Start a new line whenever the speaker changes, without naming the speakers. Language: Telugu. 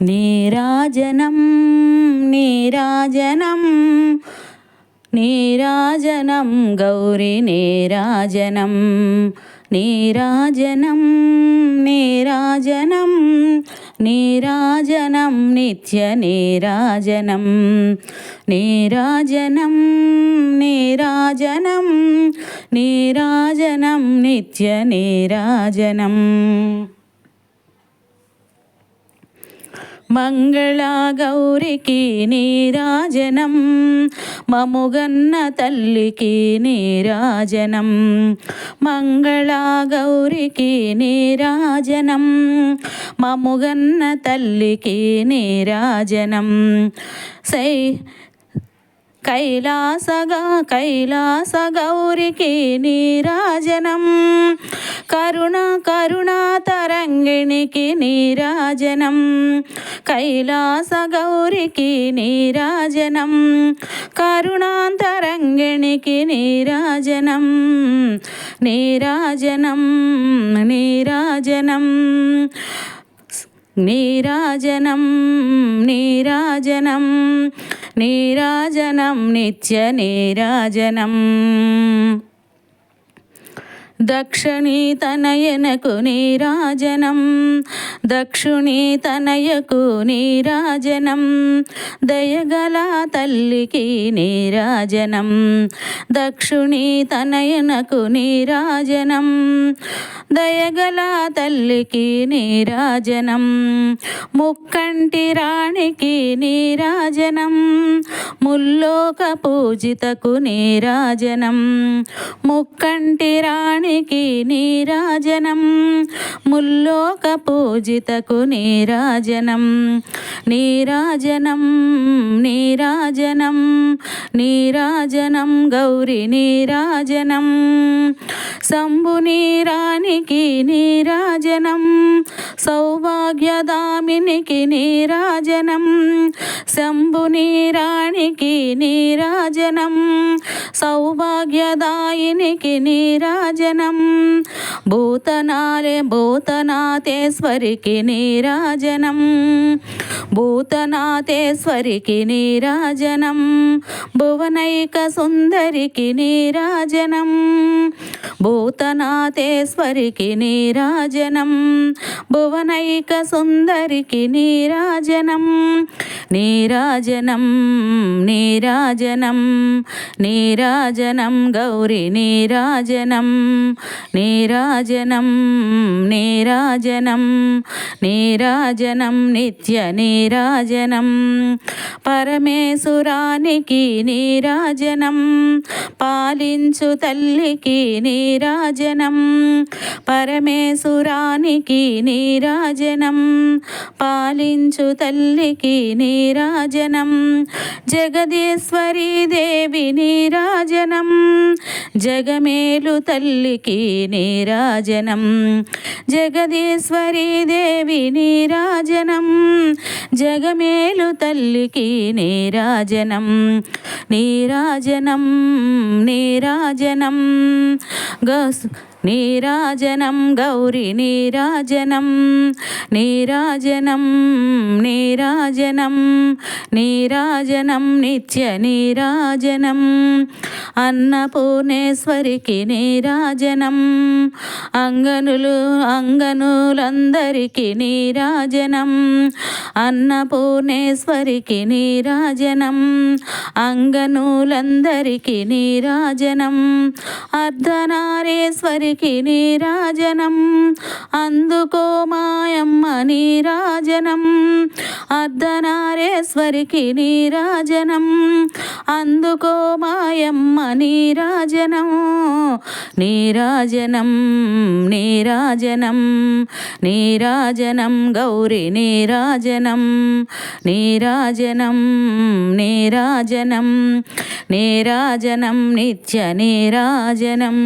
నీరాజనం నీరాజనం నీరాజనం గౌరి నీరాజనం నీరాజనం నీరాజనం నీరాజనం నిత్య నీరాజనం నీరాజనం నీరాజనం నీరాజనం నిత్య నీరాజనం మంగళాగౌరికి నీరాజనం మముగన్న తల్లికి నీరాజనం మంగళాగౌరికి నీరాజనం మముగన్న తల్లికి నీరాజనం. సై కైలాసగా కైలాస గౌరికి నీరాజనం. కరుణ కరుణాత తరంగిణికి నీరాజనం కైలాస గౌరికి నీరాజనం కరుణాంతరంగిణికి నీరాజనం నీరాజనం నీరాజనం నీరాజనం నీరాజనం నీరాజనం నిత్య నీరాజనం దక్షిణీ తనయనకు నీరాజనం దక్షుణీ తనయకు నీరాజనం దయగల తల్లికి నీరాజనం దక్షుణీ తనయనకు నీరాజనం దయగల తల్లికి నీరాజనం ముక్కంటి రాణికి నీరాజనం ముల్లోక పూజితకు నీరాజనం. ముక్కంటి రాణికి నీరాజనం. ముల్లోక పూజితకు నీరాజనం. నీరాజనం నీరాజనం నీరాజనం గౌరి నీరాజనం. శంభు నీరానికి నీరాజనం. సౌభా భాగ్యదామినికి నీరాజనం. శంభు నీరానికి నీరాజనం. సౌభాగ్యదాయినికి నీరాజనం. భూతనాలే భూతనాథేశ్వరికి నీరాజనం. భూతనాథేశ్వరికి నీరాజనం. భువనైక సుందరికి నీరాజనం. భూతనాథేశ్వరికి నీరాజనం భువనైక సుందరికి నీరాజనం నీరాజనం నీ నీరాజనం నీరాజనం గౌరి నీరాజనం నీరాజనం నీరాజనం నీరాజనం నిత్య నీరాజనం. పరమేశ్వరానికి నీరాజనం పాలించు తల్లికి నీరాజనం. పరమేశ్వరానికి నీరాజనం పాలించు తల్లికి నీరాజనం. జగదీశ్వరీ దేవి నీరాజనం జగమేలు తల్లికి నీరాజనం జగదీశ్వరీ దేవి నీరాజనం జగమేలు తల్లికి నీరాజనం నీరాజనం నీరాజనం గస్ నీరాజనం గౌరీ నీరాజనం నీరాజనం నీరాజనం నీరాజనం నిత్య నీరాజనం అన్నపూర్ణేశ్వరికి నీరాజనం అంగనులు అంగనులందరికీ నీరాజనం అన్నపూర్ణేశ్వరికి నీరాజనం అంగనులందరికీ నీరాజనం అర్ధనారేశ్వరి అర్ధనారేశ్వరికి నీరాజనం అందుకో మాయమ్మ నీరాజనం అర్ధనారేశ్వరికి నీరాజనం అందుకో మాయమ్మ నీరాజనం నీరాజనం నీరాజనం నీరాజనం గౌరి నీరాజనం నీరాజనం నీరాజనం నీరాజనం నిత్య నీరాజనం